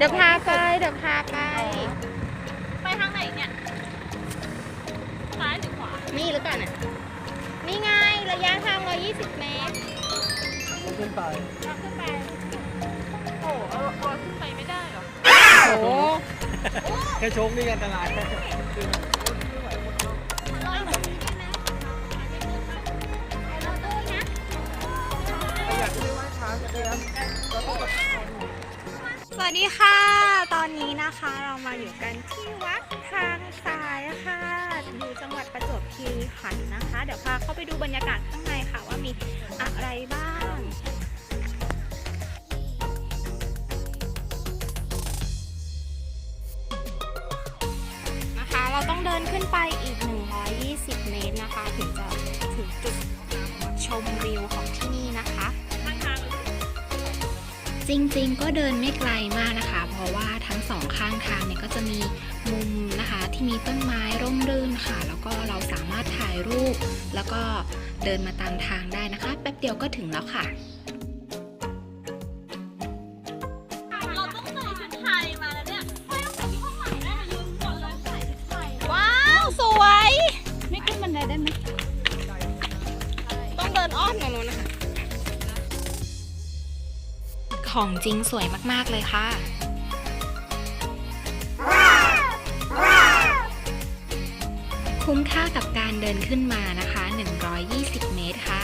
เดี๋ยวพาไปเดี๋ยวพาไป ไปทางไหนเนี่ย ซ้ายหรือขวา นี่หรือเปล่าเนี่ยนี่ไงระยะทาง 120 เมตรขึ้นไปเราขึ้นไป โอ้โหเอาเอาขึ้นไปไม่ได้เหรอ โอ้โหแค่โชคนี่อันตรายสวั สดีค่ะ ตอนนี้นะคะเรามาอยู่กันที่วัดทางสายค่ะอยู่จังหวัดประจวบคีรีขันธ์นะคะ เดี๋ยวพาเข้าไปดูบรรยากาศข้างในค่ะว่ามีอะไรบ้างนะคะ เราต้องเดินขึ้นไปอีก 120 เมตรนะคะ ถึงจะถึงจุดชมวิวของ จริงๆ ก็เดินไม่ไกลมากนะคะ เพราะว่าทั้งสองข้างทางเนี่ยก็จะมีมุมนะคะที่มีต้นไม้ร่มรื่นค่ะ แล้วก็เราสามารถถ่ายรูป แล้วก็เดินมาตามทางได้นะคะ แป๊บเดียวก็ถึงแล้วค่ะ ของจริงสวยมาก ๆ เลยค่ะ คุ้มค่ากับการเดินขึ้นมานะคะ 120 เมตรค่ะ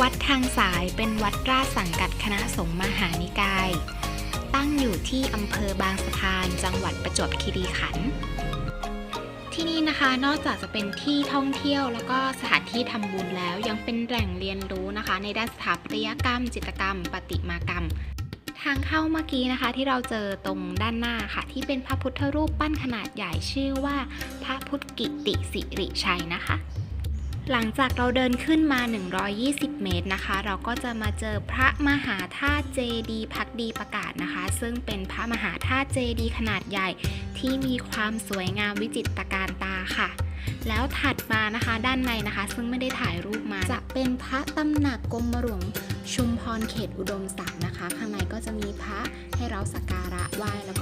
วัดทางสายเป็นวัดราชสังกัดคณะสงฆ์มหานิกาย ตั้งอยู่ที่อำเภอบางสะพาน จังหวัดประจวบคีรีขันธ์ ที่นี่นะคะนอกจากจะเป็นที่ท่องเที่ยวแล้วก็สถานที่ทำบุญแล้วยังเป็นแหล่งเรียนรู้นะคะ ในด้านสถาปัตยกรรม จิตรกรรม ปฏิมากรรม ทางเข้าเมื่อกี้นะคะ ที่เราเจอตรงด้านหน้าค่ะ ที่เป็นพระพุทธรูปปั้นขนาดใหญ่ชื่อว่า พระพุทธกิติสิริชัยนะคะ หลังจากเราเดินขึ้นมา 120 เมตรนะคะ เราก็จะมาเจอพระมหาธาตุเจดีพักดีประกาศนะคะ ซึ่งเป็นพระมหาธาตุเจดีขนาดใหญ่ ที่มีความสวยงามวิจิตรการตาค่ะ แล้วถัดมานะคะด้านในนะคะ ซึ่งไม่ได้ถ่ายรูปมา จะเป็นพระตำหนักกรมหลวงชุมพรเขตอุดมศักดิ์นะคะ ข้างในก็จะมีพระให้เราสักการะไหว้แล้วก็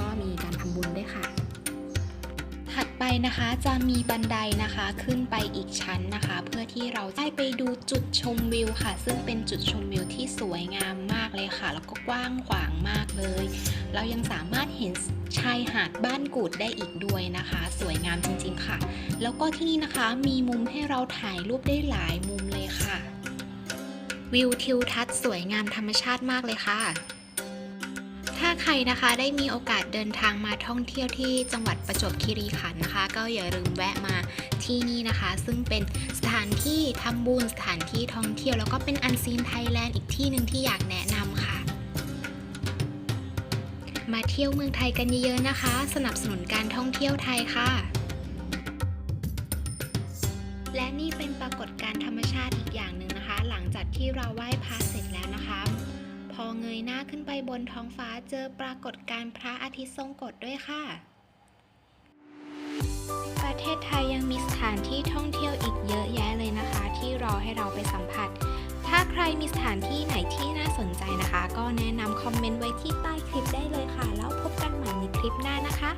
นะคะจะมีบันไดนะคะขึ้นไปอีกชั้นนะคะ เพื่อที่เราได้ไปดูจุดชมวิวค่ะ ซึ่งเป็นจุดชมวิวที่สวยงามมากเลยค่ะ แล้วก็กว้างขวางมากเลย เรายังสามารถเห็นชายหาดบ้านกูดได้อีกด้วยนะคะ สวยงามจริงๆค่ะ แล้วก็ที่นี่นะคะมีมุมให้เราถ่ายรูปได้หลายมุมเลยค่ะ วิวทิวทัศน์สวยงามธรรมชาติมากเลยค่ะาใครนะคะได้มีโอกาสเดินทางมาท่องเที่ยวที่จังหวัดประจวบคีรีขันธ์นะคะ ก็อย่าลืมแวะมาที่นี่นะคะ ซึ่งเป็นสถานที่ทำบุญสถานที่ท่องเที่ยวแล้วก็เป็นอันซีนไทยแลนด์อีกที่หนึ่งที่อยากแนะนำค่ะ มาเที่ยวเมืองไทยกันเยอะๆนะคะ สนับสนุนการท่องเที่ยวไทยค่ะ และนี่เป็นปรากฏการณ์ธรรมชาติอีกอย่างหนึ่งนะคะ หลังจากที่เราไหว้พระ อเงยหน้าขึ้นไปบนท้องฟ้าเจอปรากฏการณ์พระอาทิตย์ทรงกฎด้วยค่ะ ประเทศไทยยังมีสถานที่ท่องเที่ยวอีกเยอะแยะเลยนะคะ ที่รอให้เราไปสัมผัส ถ้าใครมีสถานที่ไหนที่น่าสนใจนะคะ ก็แนะนำคอมเมนต์ไว้ที่ใต้คลิปได้เลยค่ะ แล้วพบกันใหม่ในคลิปหน้านะคะ